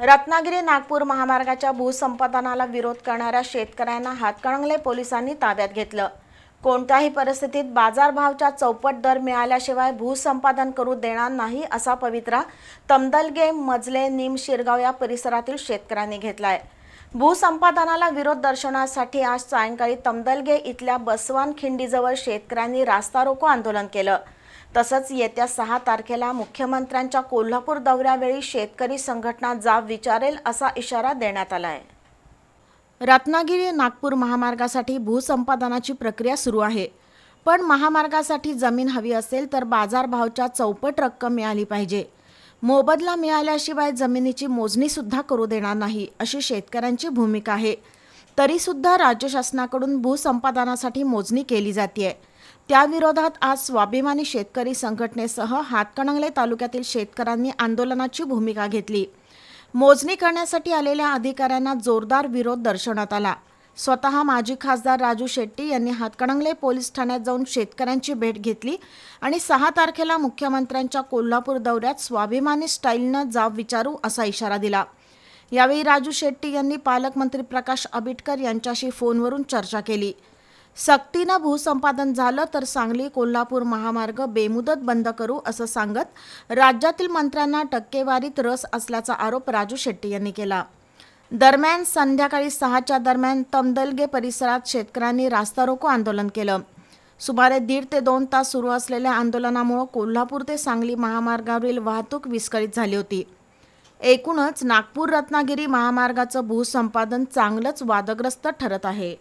रत्नागिरी नागपूर महामार्गाच्या भूसंपादनाला विरोध करणाऱ्या शेतकऱ्यांना हातकणंगले पोलिसांनी ताब्यात घेतलं. कोणत्याही परिस्थितीत बाजारभावच्या चौपट दर मिळाल्याशिवाय भूसंपादन करू देणार नाही असा पवित्रा तमदलगे मजले निम शिरगाव या परिसरातील शेतकऱ्यांनी घेतला आहे भूसंपादनाला विरोध दर्शवण्यासाठी आज सायंकाळी तमदलगे इथल्या बसवान खिंडीजवळ शेतकऱ्यांनी रास्ता रोको आंदोलन केलं. तसंच येत्या सहा तारखेला मुख्यमंत्र्यांच्या कोल्हापूर दौऱ्यावेळी शेतकरी संघटना जाब विचारेल असा इशारा देण्यात आला आहे रत्नागिरी नागपूर महामार्गासाठी भूसंपादनाची प्रक्रिया सुरू आहे. पण महामार्गासाठी जमीन हवी असेल तर बाजारभावच्या चौपट रक्कम मिळाली पाहिजे. मोबदला मिळाल्याशिवाय जमिनीची मोजणीसुद्धा करू देणार नाही अशी शेतकऱ्यांची भूमिका आहे. तरीसुद्धा राज्य शासनाकडून भूसंपादनासाठी मोजणी केली जाते त्याविरोधात आज स्वाभिमानी शेतकरी संघटनेसह हातकणंगले तालुक्यातील शेतकऱ्यांनी आंदोलनाची भूमिका घेतली. मोजणी करण्यासाठी आलेल्या अधिकाऱ्यांना जोरदार विरोध दर्शवण्यात आला. स्वतः माजी खासदार राजू शेट्टी यांनी हातकणंगले पोलीस ठाण्यात जाऊन शेतकऱ्यांची भेट घेतली आणि सहा तारखेला मुख्यमंत्र्यांच्या कोल्हापूर दौऱ्यात स्वाभिमानी स्टाईलनं जाब विचारू असा इशारा दिला. यावेळी राजू शेट्टी यांनी पालकमंत्री प्रकाश आबिटकर यांच्याशी फोनवरून चर्चा केली. सक्तीनं भूसंपादन झालं तर सांगली कोल्हापूर महामार्ग बेमुदत बंद करू असं सांगत राज्यातील मंत्र्यांना टक्केवारीत रस असल्याचा आरोप राजू शेट्टी यांनी केला. दरम्यान संध्याकाळी सहाच्या दरम्यान तमदलगे परिसरात शेतकऱ्यांनी रास्ता रोको आंदोलन केलं. सुमारे दीड ते दोन तास सुरू असलेल्या आंदोलनामुळे कोल्हापूर ते सांगली महामार्गावरील वाहतूक विस्कळीत झाली होती. एकूणच नागपूर रत्नागिरी महामार्गाचं भूसंपादन चांगलंच वादग्रस्त ठरत आहे.